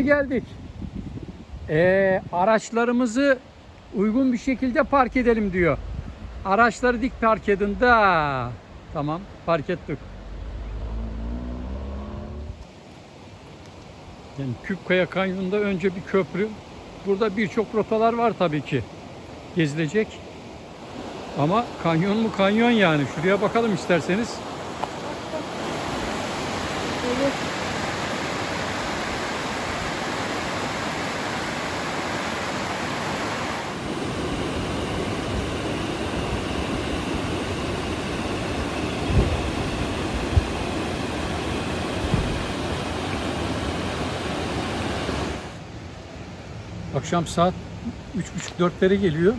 geldik. Ee, araçlarımızı uygun bir şekilde park edelim diyor. Araçları dik park edin da. Tamam park ettik. Yani Küpkaya Kanyonu'nda önce bir köprü. Burada birçok rotalar var tabii ki. Gezilecek. Ama kanyon mu kanyon yani. Şuraya bakalım isterseniz. Evet. Akşam saat 3.30-4'lere geliyor.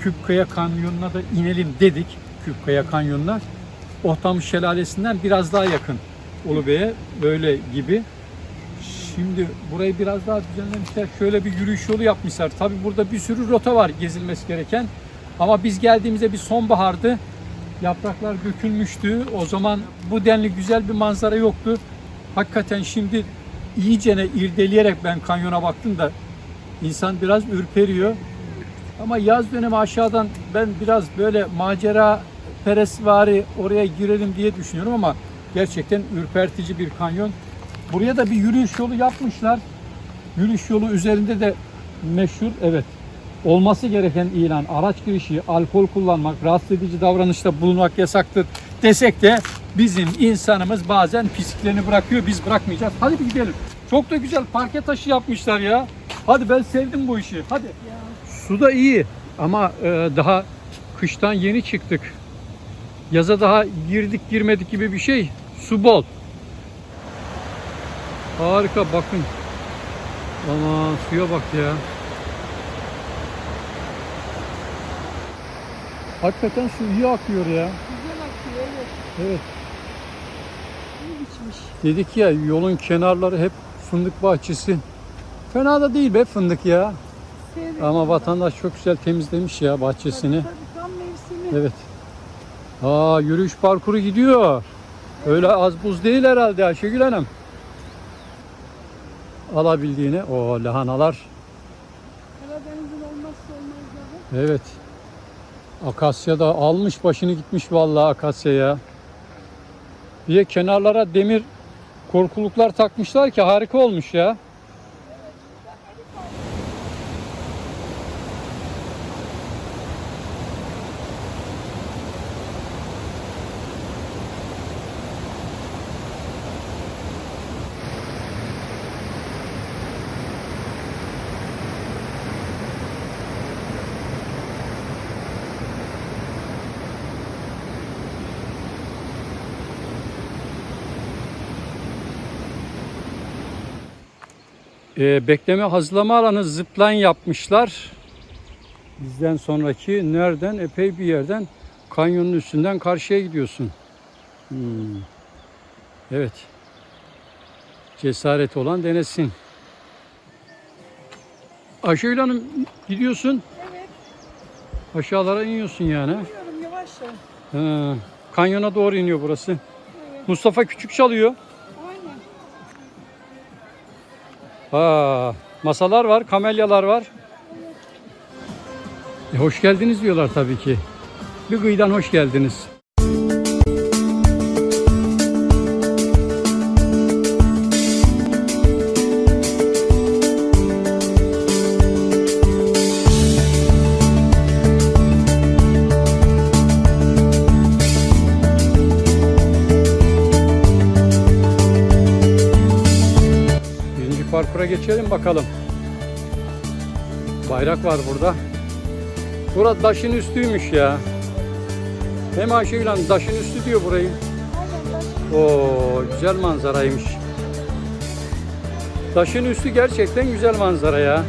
Küpkaya Kanyonu'na da inelim dedik. Küpkaya Kanyonu'na. Ohtamış Şelalesi'nden biraz daha yakın Ulubey'e böyle gibi. Şimdi burayı biraz daha düzenlemişler. Şöyle bir yürüyüş yolu yapmışlar. Tabi burada bir sürü rota var gezilmesi gereken. Ama biz geldiğimizde bir sonbahardı. Yapraklar dökülmüştü. O zaman bu denli güzel bir manzara yoktu. Hakikaten şimdi iyicene irdeleyerek ben kanyona baktım da insan biraz ürperiyor. Ama yaz dönemi aşağıdan ben biraz böyle macera peresvari oraya girelim diye düşünüyorum ama gerçekten ürpertici bir kanyon. Buraya da bir yürüyüş yolu yapmışlar. Yürüyüş yolu üzerinde de meşhur evet olması gereken ilan araç girişi, alkol kullanmak, rahatsız edici davranışta bulunmak yasaktır desek de bizim insanımız bazen pisliklerini bırakıyor biz bırakmayacağız. Hadi bir gidelim. Çok da güzel parke taşı yapmışlar ya. Hadi ben sevdim bu işi. Hadi. Su da iyi ama e, daha kıştan yeni çıktık. Yaza daha girdik girmedik gibi bir şey. Su bol. Harika bakın. Aman suya bak ya. Hakikaten su iyi akıyor ya. Güzel akıyor evet. Evet. İyi biçmiş. Dedik ya yolun kenarları hep fındık bahçesi. Fena da değil be fındık ya. Sevdim. Ama vatandaş çok güzel temizlemiş ya bahçesini. Tabii tam mevsimi. Evet. Aa yürüyüş parkuru gidiyor. Öyle az buz değil herhalde Ayşegül Hanım. Alabildiğini. O lahanalar. Karadeniz'in olmazsa olmazları. Evet. Akasya da almış başını gitmiş vallahi akasya ya. Bir de kenarlara demir korkuluklar takmışlar ki harika olmuş ya. Ee, bekleme hazırlama alanı zipline yapmışlar. Bizden sonraki nereden? Epey bir yerden kanyonun üstünden karşıya gidiyorsun. Hmm. Evet. Cesaret olan denesin. Ayşegül Hanım gidiyorsun. Evet. Aşağılara iniyorsun yani. Biliyorum yavaş yavaş. Ha, kanyona doğru iniyor burası. Evet. Mustafa Küçük çalıyor. Ha, masalar var, kamelyalar var. E, hoş geldiniz diyorlar tabii ki. Bir kıyıdan hoş geldiniz. Geçelim bakalım. Bayrak var burada. Burada taşın üstüymüş ya. Hem Ayşegül Hanım taşın üstü diyor burayı. Oo güzel manzaraymış. Taşın üstü gerçekten güzel manzara ya.